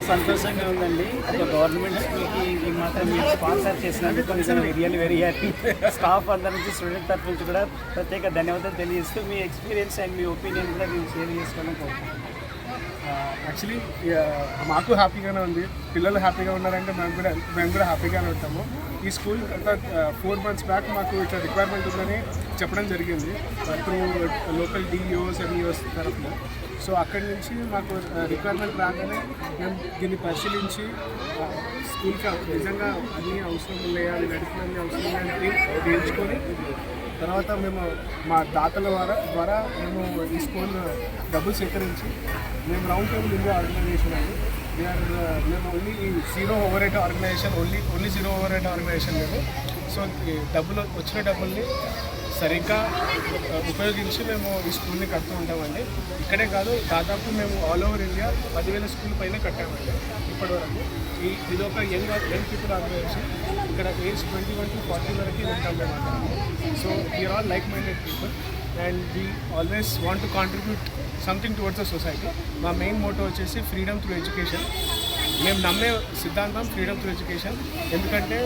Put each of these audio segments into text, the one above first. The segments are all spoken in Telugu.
సంతోషంగా ఉందండి. ఒక గవర్నమెంట్ స్కూల్కి ఈ మాత్రం మీరు స్పాన్సర్ చేసినందుకు నిజంగా రియల్ వెరీ హ్యాపీ స్టాఫ్ అందరి నుంచి స్టూడెంట్ తరఫు నుంచి కూడా ప్రత్యేక ధన్యవాదాలు తెలియజేస్తూ మీ ఎక్స్పీరియన్స్ అండ్ మీ ఒపీనియన్ కూడా మేము షేర్ చేసుకోవడం కోరుకుంటున్నాను. Uh, యాక్చువల్లీ మాకు హ్యాపీగానే ఉంది. పిల్లలు హ్యాపీగా ఉన్నారంటే మేము కూడా మేము కూడా హ్యాపీగానే ఉంటాము. ఈ స్కూల్ ఫోర్ మంత్స్ బ్యాక్ మాకు ఇట్లా రిక్వైర్మెంట్ ఉందని చెప్పడం జరిగింది. త్రూ లోకల్ డిఈఓస్ ఎంఈఓస్ తరఫున. సో అక్కడి నుంచి మాకు uh, రిక్వైర్మెంట్ రాగానే మేము దీన్ని పరిశీలించి uh, స్కూల్కి నిజంగా అన్నీ అవసరం ఉన్నాయా అది నడిపినన్ని అవసరం ఉన్నాయని నేర్చుకొని తర్వాత మేము మా దాతల ద్వారా ద్వారా మేము ఈ స్కూల్ డబ్బులు సేకరించి మేము రౌండ్ టేబుల్ ఇండియా ఆర్గనైజేషన్ అండి. వీఆర్ మేము ఓన్లీ ఈ zero over rate organisation only only zero over rate organisation మేము సో ఈ డబ్బులు వచ్చిన డబ్బుల్ని సరిగ్గా ఉపయోగించి మేము ఈ స్కూల్ని కడుతూ ఉంటామండి. ఇక్కడే కాదు దాదాపు మేము ఆల్ ఓవర్ ఇండియా పదివేల స్కూల్ పైన కట్టామండి ఇప్పటివరకు. ఈ ఇది ఒక యంగ్ యంగ్ పీపుల్ ఆర్గనైజేషన్. ఇక్కడ age twenty one to forty వరకు ఉంటాం మేము so we are all like minded people and we always want to contribute something towards the society మా మెయిన్ మోటో వచ్చేసి ఫ్రీడమ్ త్రూ ఎడ్యుకేషన్ మేము నమ్మే సిద్ధాంతం ఫ్రీడమ్ త్రూ ఎడ్యుకేషన్ ఎందుకంటే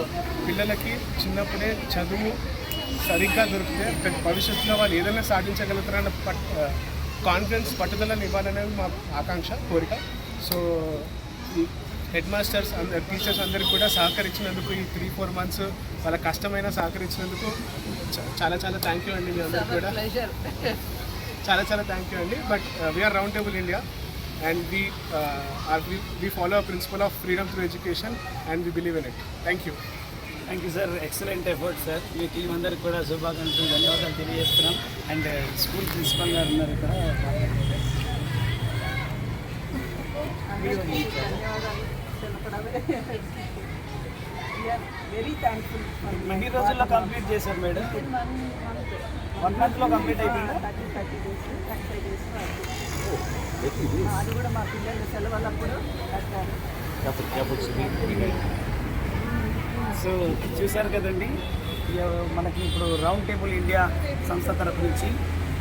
పిల్లలకి చిన్నప్పుడే చదువు సరిగ్గా దొరికితే భవిష్యత్తులో వాళ్ళు ఏదైనా సాధించగలుగుతారన్న పట్ కాన్ఫిడెన్స్ పట్టుదలని ఇవ్వాలనేది మా ఆకాంక్ష కోరిక. సో హెడ్ మాస్టర్స్ అందరు టీచర్స్ అందరికి కూడా సహకరించినందుకు ఈ త్రీ ఫోర్ మంత్స్ వాళ్ళ కష్టమైన సహకరించినందుకు చ- చాలా చాలా థ్యాంక్ యూ అండి మీ అందరికి కూడా. చాలా చాలా థ్యాంక్ యూ అండి. But we are round table India and we we follow principle of freedom through education and we believe in it thank you thank you sir excellent effort sir me team అందరికి కూడా శుభాకాంక్షలు ధన్యవాదాలు తెలియజేస్తున్నాం. అండ్ స్కూల్ ప్రిన్సిపల్ గారు ఉన్నారు ఇక్కడ. వెరీ థ్యాంక్ఫుల్ ఎన్ని రోజుల్లో కంప్లీట్ చేశారు మేడం. వన్ మంత్లో కంప్లీట్ అయిపోయిందా? Thirty thirty days thirty days అది కూడా మా పిల్లల సెలవులప్పుడు సో చూశారు కదండి ఇక మనకి ఇప్పుడు రౌండ్ టేబుల్ ఇండియా సంస్థ తరపు నుంచి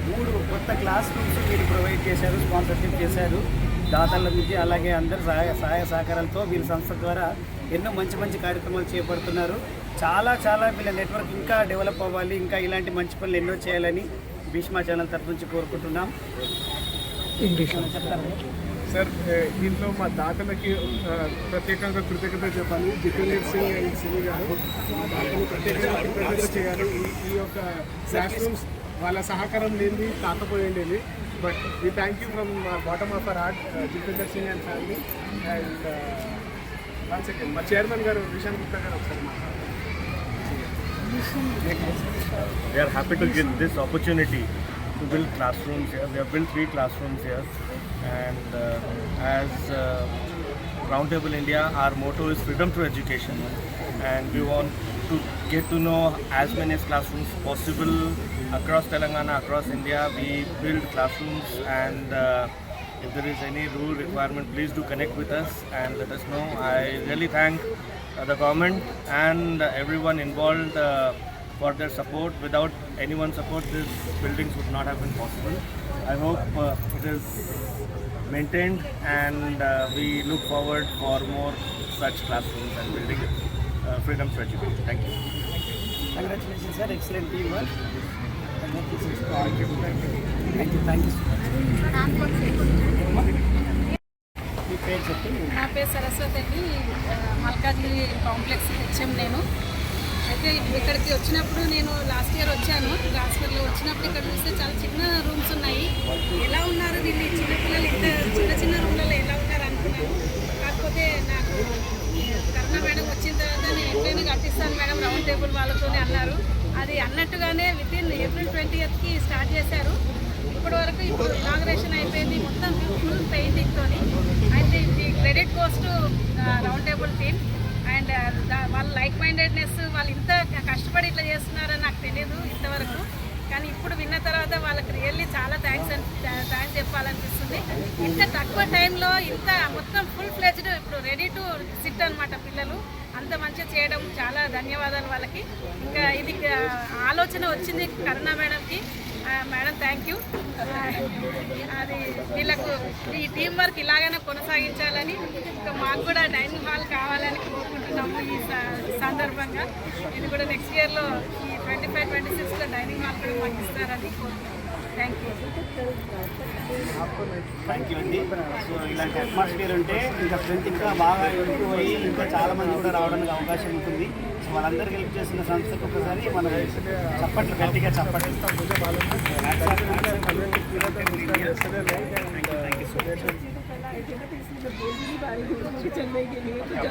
మూడు కొత్త క్లాస్ రూమ్స్ మీరు ప్రొవైడ్ చేశారు స్పాన్సర్షిప్ చేశారు. దాతల నుంచి అలాగే అందరు సహాయ సహాయ సహకారాలతో వీళ్ళ సంస్థ ద్వారా ఎన్నో మంచి మంచి కార్యక్రమాలు చేపడుతున్నారు. చాలా చాలా వీళ్ళ నెట్వర్క్ ఇంకా డెవలప్ అవ్వాలి ఇంకా ఇలాంటి మంచి పనులు ఎన్నో చేయాలని భీష్మా ఛానల్ తరపు నుంచి కోరుకుంటున్నాం. సార్ దీంట్లో మా దాతలకి ప్రత్యేకంగా కృతజ్ఞత చెప్పాలి. జితేందర్ సింగ్ అండ్ సిని గారు దాతలు ప్రత్యేకంగా కృతజ్ఞత చేయాలి. ఈ యొక్క వాళ్ళ సహకారం లేనిది కాకపోయిండేది but we thank you from bottom of our heart Jitender Singh and family and one second మా చైర్మన్ గారు విశాల్ గుప్తా గారు ఒకసారి మాట్లాడారు We are happy to get this opportunity to build classrooms here. We have built three classrooms here, and uh, as uh, Roundtable India, our motto is freedom through education, and we want to get to know as many classrooms possible across Telangana, across India. We build classrooms, and uh, if there is any rule requirement, please do connect with us and let us know. I really thank uh, the government and uh, everyone involved uh, for their support. Without anyone's support, these buildings would not have been possible. I hope uh, it is maintained and uh, we look forward for more such classrooms and building for education. Thank you. Congratulation sir excellent team work thank you thank you thank you మీ పేరు చెప్పి నా పేరు సరస్వతి అండి. ఆ, మల్కాజ్గిరి కాంప్లెక్స్ హెచ్ఎం నేను. అయితే ఇక్కడికి వచ్చినప్పుడు నేను లాస్ట్ ఇయర్ వచ్చాను. ట్రాన్స్ఫర్లో వచ్చినప్పుడు ఇక్కడ చూస్తే చాలా చిన్న రూమ్స్ ఉన్నాయి. ఎలా ఉన్నారు వీళ్ళు? చిన్నపిల్లలు ఇంత చిన్న చిన్న రూమ్లలో ఎలా ఉన్నారు అనుకున్నాను. కాకపోతే నాకు కరుణ మేడం చేస్తాను మేడం రౌండ్ టేబుల్ వాళ్ళతోనే అన్నారు. అది అన్నట్టుగానే విత్ ఇన్ ఏప్రిల్ ట్వంటీయత్కి స్టార్ట్ చేశారు. ఇప్పటి వరకు ఇప్పుడు ఇనాగ్రేషన్ అయిపోయింది మొత్తం ఫుల్ పెయింటింగ్ తోని. అయితే the credit cost round table team and వాళ్ళ లైక్ మైండెడ్నెస్ వాళ్ళు ఇంత కష్టపడి ఇట్లా చేస్తున్నారని నాకు తెలియదు ఇంతవరకు. కానీ ఇప్పుడు విన్న తర్వాత వాళ్ళకి రియల్లీ చాలా థ్యాంక్స్ అని థ్యాంక్స్ చెప్పాలనిపిస్తుంది. ఇంత తక్కువ టైంలో ఇంత మొత్తం ఫుల్ ఫ్లెజ్డ్ ఇప్పుడు రెడీ టు సిట్ అనమాట పిల్లలు. అంత మంచిగా చేయడం చాలా ధన్యవాదాలు వాళ్ళకి. ఇంకా ఇది ఆలోచన వచ్చింది కరుణా మేడంకి. మేడం థ్యాంక్ యూ అది వీళ్ళకు ఈ టీం వర్క్ ఇలాగైనా కొనసాగించాలని ఇంకా మాకు కూడా డైనింగ్ హాల్ కావాలని కోరుకుంటున్నాము ఈ స- సందర్భంగా. ఇది కూడా నెక్స్ట్ ఇయర్లో ఈ ట్వంటీ ఫైవ్ ట్వంటీ సిక్స్లో డైనింగ్ హాల్ కూడా మాకు ఇస్తారని. కోరుకుంటున్నాం థ్యాంక్ యూ థ్యాంక్ యూ అండి సో ఇలాంటి అట్మాస్ఫియర్ ఉంటే ఇంకా ఫ్రెండ్స్ ఇంకా బాగా ఎక్కువ అయ్యి ఇంకా చాలామంది కూడా రావడానికి అవకాశం ఉంటుంది. సో వాళ్ళందరికీ హెల్ప్ చేసిన సంస్థకు ఒకసారి మన చప్పట్లు గట్టిగా చప్పట్లు. Thank you so